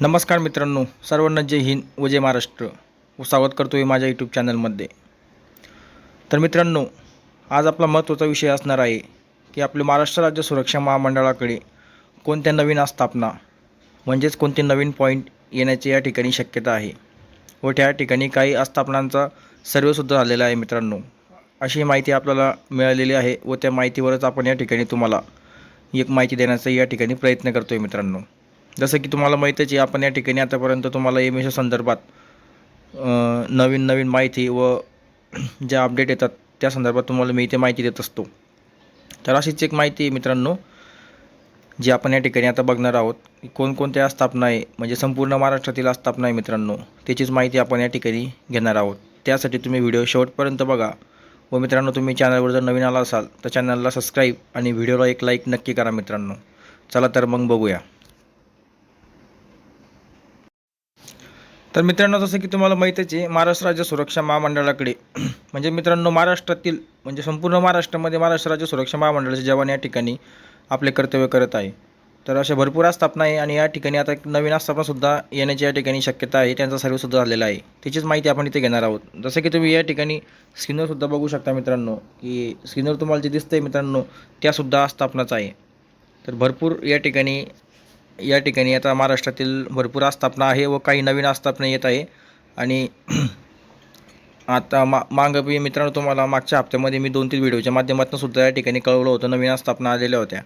नमस्कार मित्रांनो सर्वांना जय हिंद व जय महाराष्ट्र. व स्वागत करतो आहे माझ्या यूट्यूब चॅनलमध्ये तर मित्रांनो आज आपला महत्त्वाचा विषय असणार आहे की आपले महाराष्ट्र राज्य सुरक्षा महामंडळाकडे कोणत्या नवीन आस्थापना म्हणजेच कोणते नवीन पॉईंट येण्याची या ठिकाणी शक्यता आहे. व त्या ठिकाणी काही आस्थापनांचा सर्वेसुद्धा झालेला आहे मित्रांनो. अशी माहिती आपल्याला मिळालेली आहे व त्या माहितीवरच आपण या ठिकाणी तुम्हाला एक माहिती देण्याचा या ठिकाणी प्रयत्न करतो आहे मित्रांनो. जसं की तुम्हाला माहीतच आहे आपण या ठिकाणी आतापर्यंत तुम्हाला एम एसच्या संदर्भात नवीन नवीन माहिती व ज्या अपडेट येतात त्या संदर्भात तुम्हाला मी इथे माहिती देत असतो. तर अशीच एक माहिती आहे मित्रांनो जी आपण या ठिकाणी आता बघणार आहोत. की कोणकोणत्या आस्थापना आहे म्हणजे संपूर्ण महाराष्ट्रातील आस्थापना आहे मित्रांनो त्याचीच माहिती आपण या ठिकाणी घेणार आहोत. त्यासाठी तुम्ही व्हिडिओ शेवटपर्यंत बघा. व मित्रांनो तुम्ही चॅनलवर जर नवीन आला असाल तर चॅनलला सबस्क्राईब आणि व्हिडिओला एक लाईक नक्की करा मित्रांनो. चला तर मग बघूया. तर मित्रांनो जसं की तुम्हाला माहीतच आहे महाराष्ट्र राज्य सुरक्षा महामंडळाकडे म्हणजे मित्रांनो महाराष्ट्रातील म्हणजे संपूर्ण महाराष्ट्रामध्ये महाराष्ट्र राज्य सुरक्षा महामंडळाचे जवान या ठिकाणी आपले कर्तव्य करत आहे. तर अशा भरपूर आस्थापना आहे आणि या ठिकाणी आता एक नवीन आस्थापनासुद्धा येण्याची या ठिकाणी शक्यता आहे त्यांचा सर्वसुद्धा झालेला आहे. त्याचीच माहिती आपण इथे घेणार आहोत. जसं की तुम्ही या ठिकाणी स्क्रीनवरसुद्धा बघू शकता मित्रांनो की स्क्रीनवर तुम्हाला जे दिसतं आहे मित्रांनो त्यासुद्धा आस्थापनाच आहे. तर भरपूर या ठिकाणी या ठिकाणी आता महाराष्ट्रातील भरपूर आस्थापना आहे व काही नवीन आस्थापना येत आहे. आणि आता मा मागं मी मित्रांनो तुम्हाला मागच्या हप्त्यामध्ये मी दोन तीन व्हिडिओच्या माध्यमातून सुद्धा या ठिकाणी कळवलं होतं. नवीन आस्थापना आलेल्या होत्या.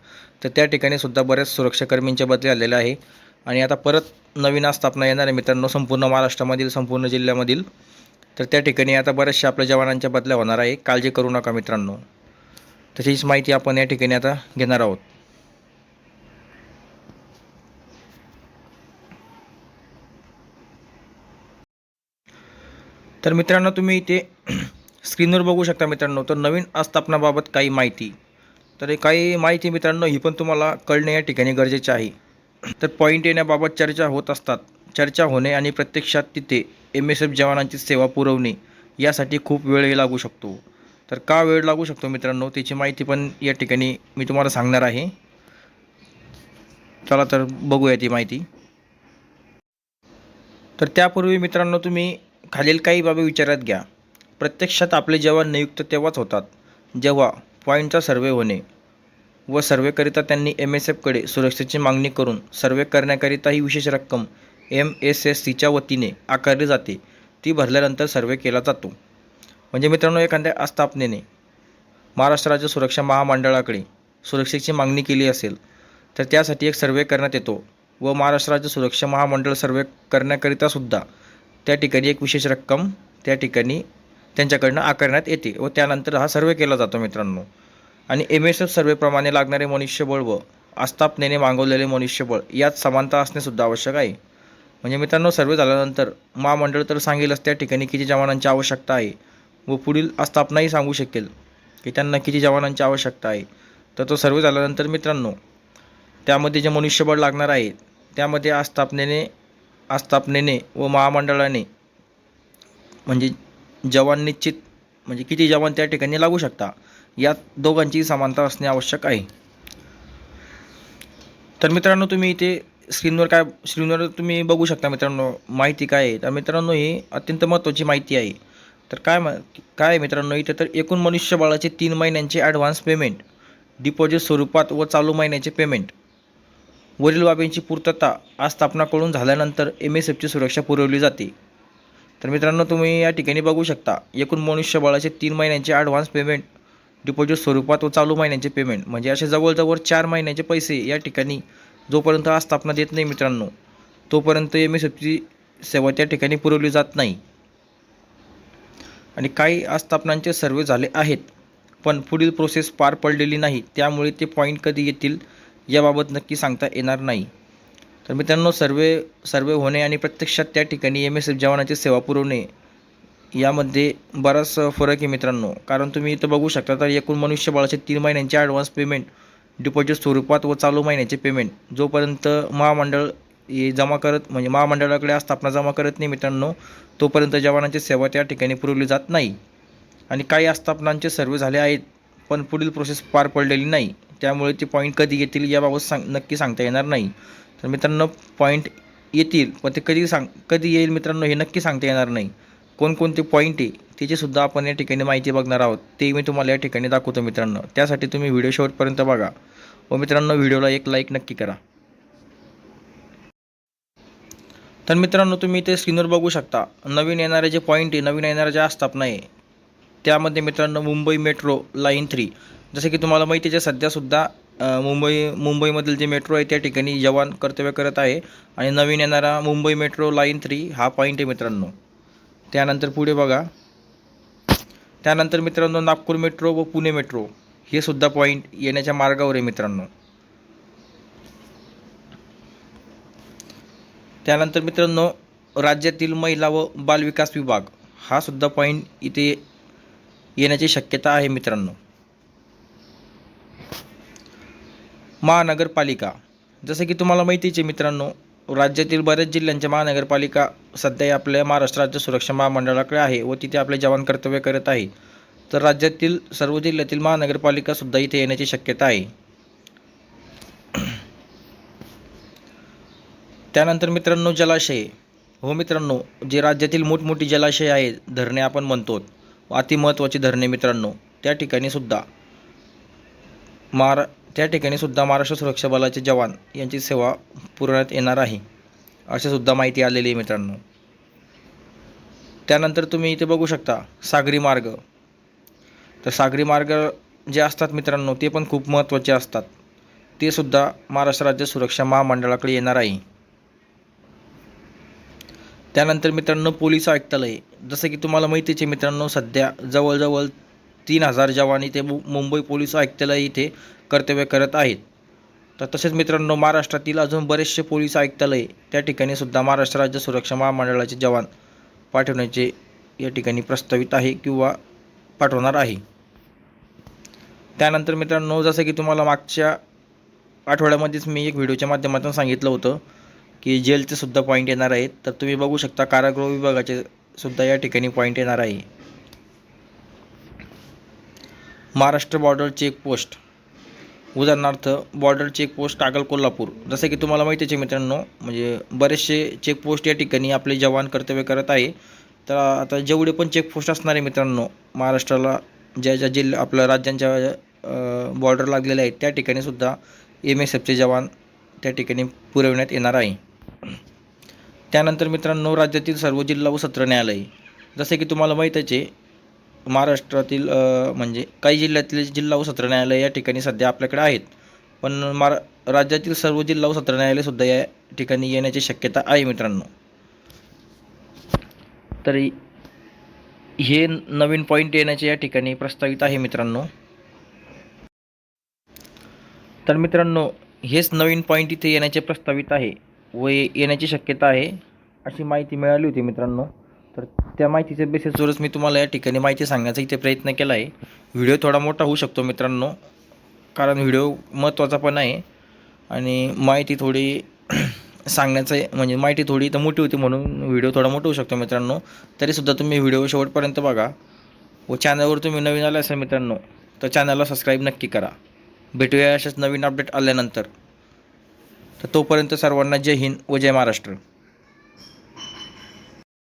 तर त्या ठिकाणी सुद्धा बऱ्याच सुरक्षाकर्मींच्या बदली आलेले आहे. आणि आता परत नवीन आस्थापना येणार आहे मित्रांनो संपूर्ण महाराष्ट्रामधील संपूर्ण जिल्ह्यामधील. तर त्या ठिकाणी आता बऱ्याचशा आपल्या जवानांच्या बदल्या होणार आहे. काळजी करू नका मित्रांनो. तशीच माहिती आपण या ठिकाणी आता घेणार आहोत. तर मित्रांनो तुम्ही इथे स्क्रीनवर बघू शकता मित्रांनो तर नवीन आस्थापनाबाबत काही माहिती. तर हे काही माहिती मित्रांनो ही पण तुम्हाला कळणे या ठिकाणी गरजेचे आहे. तर पॉईंट येण्याबाबत चर्चा होत असतात. चर्चा होणे आणि प्रत्यक्षात तिथे एम एस एफ जवानांची सेवा पुरवणे यासाठी खूप वेळही लागू शकतो. तर का वेळ लागू शकतो मित्रांनो त्याची माहिती पण या ठिकाणी मी तुम्हाला सांगणार आहे. चला तर बघूया ती माहिती. तर त्यापूर्वी मित्रांनो तुम्ही खालील काही बाबी विचारात घ्या. प्रत्यक्षात आपले जवान नियुक्त तेव्हाच होतात जेव्हा पॉईंटचा सर्वे होणे व सर्वेकरिता त्यांनी एम एस एफकडे सुरक्षेची मागणी करून सर्वे करण्याकरिता ही विशेष रक्कम एम एस एस सीच्या वतीने आकारली जाते ती भरल्यानंतर सर्वे केला जातो. म्हणजे मित्रांनो एखाद्या आस्थापनेने महाराष्ट्र राज्य सुरक्षा महामंडळाकडे सुरक्षेची मागणी केली असेल तर त्यासाठी एक सर्वे करण्यात येतो व महाराष्ट्र राज्य सुरक्षा महामंडळ सर्वे करण्याकरिता सुद्धा त्या ठिकाणी एक विशेष रक्कम त्या ठिकाणी त्यांच्याकडनं आकारण्यात येते व त्यानंतर हा सर्वे केला जातो मित्रांनो. आणि एम एस एफ सर्वेप्रमाणे लागणारे मनुष्यबळ व आस्थापनेने मागवलेले मनुष्यबळ यात समानता असणेसुद्धा आवश्यक आहे. म्हणजे मित्रांनो सर्वे झाल्यानंतर महामंडळ तर सांगेलच त्या ठिकाणी किती जवानांची आवश्यकता आहे व पुढील आस्थापनाही सांगू शकेल की त्यांना किती जवानांची आवश्यकता आहे. तर तो सर्वे झाल्यानंतर मित्रांनो त्यामध्ये जे मनुष्यबळ लागणार आहे त्यामध्ये आस्थापनेने आस्थापनेने व महामंडळाने म्हणजे जवान निश्चित म्हणजे किती जवान त्या ठिकाणी लागू शकता यात दोघांची समानता असणे आवश्यक आहे. तर मित्रांनो तुम्ही इथे स्क्रीनवर काय स्क्रीनवर तुम्ही बघू शकता मित्रांनो माहिती काय आहे. तर मित्रांनो ही अत्यंत महत्त्वाची माहिती आहे. तर काय म काय आहे मित्रांनो इथे तर एकूण मनुष्यबळाचे तीन महिन्यांचे ॲडव्हान्स पेमेंट डिपॉझिट स्वरूपात व चालू महिन्याचे पेमेंट वरील बाबींची पूर्तता आस्थापनाकडून झाल्यानंतर एम एस एफची सुरक्षा पुरवली जाते. तर मित्रांनो तुम्ही या ठिकाणी बघू शकता एकूण मनुष्यबळाचे तीन महिन्यांचे ॲडव्हान्स पेमेंट डिपॉझिट स्वरूपात व चालू महिन्यांचे पेमेंट म्हणजे असे जवळजवळ चार महिन्याचे पैसे या ठिकाणी जोपर्यंत आस्थापना देत नाही मित्रांनो तोपर्यंत एम एस एफची सेवा त्या ठिकाणी पुरवली जात नाही. आणि काही आस्थापनांचे सर्वे झाले आहेत पण पुढील प्रोसेस पार पडलेली नाही. त्यामुळे ते पॉईंट कधी येतील याबाबत नक्की सांगता येणार नाही. तर मित्रांनो सर्वे सर्वे होणे आणि प्रत्यक्षात त्या ठिकाणी एम एस एफ जवानाची सेवा पुरवणे यामध्ये बराच फरक आहे मित्रांनो. कारण तुम्ही इथं बघू शकता तर एकूण मनुष्यबळाचे तीन महिन्यांचे ॲडव्हान्स पेमेंट डिपॉझिट स्वरूपात व चालू महिन्याचे पेमेंट जोपर्यंत महामंडळ हे जमा करत म्हणजे महामंडळाकडे आस्थापना जमा करत नाही मित्रांनो तोपर्यंत जवानांची सेवा त्या ठिकाणी पुरवली जात नाही. आणि काही आस्थापनांचे सर्वे झाले आहेत पण पुढील प्रोसेस पार पडलेली नाही. त्यामुळे ते पॉईंट कधी येतील याबाबत सांग नक्की सांगता येणार नाही. तर मित्रांनो पॉईंट येतील पण ते कधी सांग कधी येईल मित्रांनो हे नक्की सांगता येणार नाही. कोणकोणते पॉईंट आहे त्याचीसुद्धा आपण या ठिकाणी माहिती बघणार आहोत. ते मी तुम्हाला या ठिकाणी दाखवतो मित्रांनो. त्यासाठी तुम्ही व्हिडिओ शेवटपर्यंत बघा. व मित्रांनो व्हिडिओला एक लाईक नक्की करा. तर मित्रांनो तुम्ही इथे स्क्रीनवर बघू शकता. नवीन येणारे जे पॉईंट आहे नवीन येणाऱ्या ज्या आस्थापना आहे त्यामध्ये मित्रांनो मुंबई मेट्रो लाईन थ्री. जसं की तुम्हाला माहिती आहे सध्यासुद्धा मुंबई मुंबईमधील जे मेट्रो आहे त्या ठिकाणी जवान कर्तव्य करत आहे. आणि नवीन येणारा मुंबई मेट्रो लाईन थ्री हा पॉईंट आहे मित्रांनो. त्यानंतर पुढे बघा. त्यानंतर मित्रांनो नागपूर मेट्रो व पुणे मेट्रो हे सुद्धा पॉईंट येण्याच्या मार्गावर आहे मित्रांनो. त्यानंतर मित्रांनो राज्यातील महिला व बालविकास विभाग हा सुद्धा पॉईंट इथे येण्याची शक्यता आहे मित्रांनो. महानगरपालिका. जसं की तुम्हाला माहितीच आहे मित्रांनो राज्यातील बऱ्याच जिल्ह्यांच्या महानगरपालिका सध्या आपल्या महाराष्ट्र राज्य सुरक्षा महामंडळाकडे आहे व तिथे आपले जवान कर्तव्य करत आहे. तर राज्यातील सर्व जिल्ह्यातील महानगरपालिकासुद्धा इथे येण्याची शक्यता आहे. त्यानंतर मित्रांनो जलाशय. हो मित्रांनो जे राज्यातील मोठमोठी जलाशय आहेत धरणे आपण म्हणतो अतिमहत्त्वाची धरणे मित्रांनो त्या ठिकाणी सुद्धा महारा त्या ठिकाणी सुद्धा महाराष्ट्र सुरक्षा बलाचे जवान यांची सेवा पुरवण्यात येणार आहे अशी सुद्धा माहिती आलेली आहे मित्रांनो. त्यानंतर तुम्ही इथे बघू शकता सागरी मार्ग. तर सागरी मार्ग जे असतात मित्रांनो ते पण खूप महत्त्वाचे असतात. ते सुद्धा महाराष्ट्र राज्य सुरक्षा महामंडळाकडे येणार आहे. त्यानंतर मित्रांनो पोलीस आयुक्तालय. जसं की तुम्हाला माहितीच आहे मित्रांनो सध्या जवळजवळ तीन हजार जवान इथे मु मुंबई पोलीस आयुक्तालय इथे कर्तव्य करत आहेत. तर तसेच मित्रांनो महाराष्ट्रातील अजून बरेचसे पोलीस आयुक्तालय त्या ठिकाणी सुद्धा महाराष्ट्र राज्य सुरक्षा महामंडळाचे जवान पाठवण्याचे या ठिकाणी प्रस्तावित आहे किंवा पाठवणार आहे. त्यानंतर मित्रांनो जसं की तुम्हाला मागच्या आठवड्यामध्येच मी एक व्हिडिओच्या माध्यमातून सांगितलं होतं की जेलचे सुद्धा पॉईंट येणार आहेत. तर तुम्ही बघू शकता कारागृह विभागाचे सुद्धा या ठिकाणी पॉईंट येणार आहे. महाराष्ट्र बॉर्डर चेकपोस्ट उदाहरणार्थ बॉर्डर चेकपोस्ट कागल कोल्हापूर. जसं की तुम्हाला माहितीच आहे मित्रांनो म्हणजे बरेचसे चेकपोस्ट या ठिकाणी आपले जवान कर्तव्य करत आहे. तर आता जेवढे पण चेकपोस्ट असणारे मित्रांनो महाराष्ट्राला ज्या ज्या जिल्हा आपल्या राज्यांच्या बॉर्डर लागलेल्या आहेत त्या ठिकाणी सुद्धा एम एस एफचे जवान त्या ठिकाणी पुरवण्यात येणार आहे. त्यानंतर मित्रांनो राज्यातील सर्व जिल्हा व सत्र न्यायालय. जसे की तुम्हाला माहीतच आहे महाराष्ट्रातील म्हणजे काही जिल्ह्यातील जिल्हा व सत्र न्यायालय या ठिकाणी सध्या आपल्याकडे आहेत. पण मारा राज्यातील सर्व जिल्हा व सत्र न्यायालयसुद्धा या ठिकाणी येण्याची शक्यता आहे मित्रांनो. तरी हे नवीन पॉईंट येण्याचे या ठिकाणी प्रस्तावित आहे मित्रांनो. तर मित्रांनो हेच नवीन पॉईंट इथे येण्याचे प्रस्तावित आहे. व ये- येण्याची शक्यता आहे अशी माहिती मिळाली होती मित्रांनो. तर त्या माहितीच्या बेसिसवरच मी तुम्हाला या ठिकाणी माहिती सांगण्याचा इथे प्रयत्न केला आहे. व्हिडिओ थोडा मोठा होऊ शकतो मित्रांनो कारण व्हिडिओ महत्त्वाचा पण आहे आणि माहिती थोडी सांगण्याचं म्हणजे माहिती थोडी तर मोठी होती म्हणून व्हिडिओ थोडा मोठा होऊ शकतो मित्रांनो. तरीसुद्धा तुम्ही व्हिडिओ शेवटपर्यंत बघा व चॅनलवर तुम्ही नवीन आले असाल मित्रांनो तर चॅनलला सबस्क्राईब नक्की करा. भेटूया अशाच नवीन अपडेट आल्यानंतर. तर तोपर्यंत सर्वांना जय हिंद व जय महाराष्ट्र.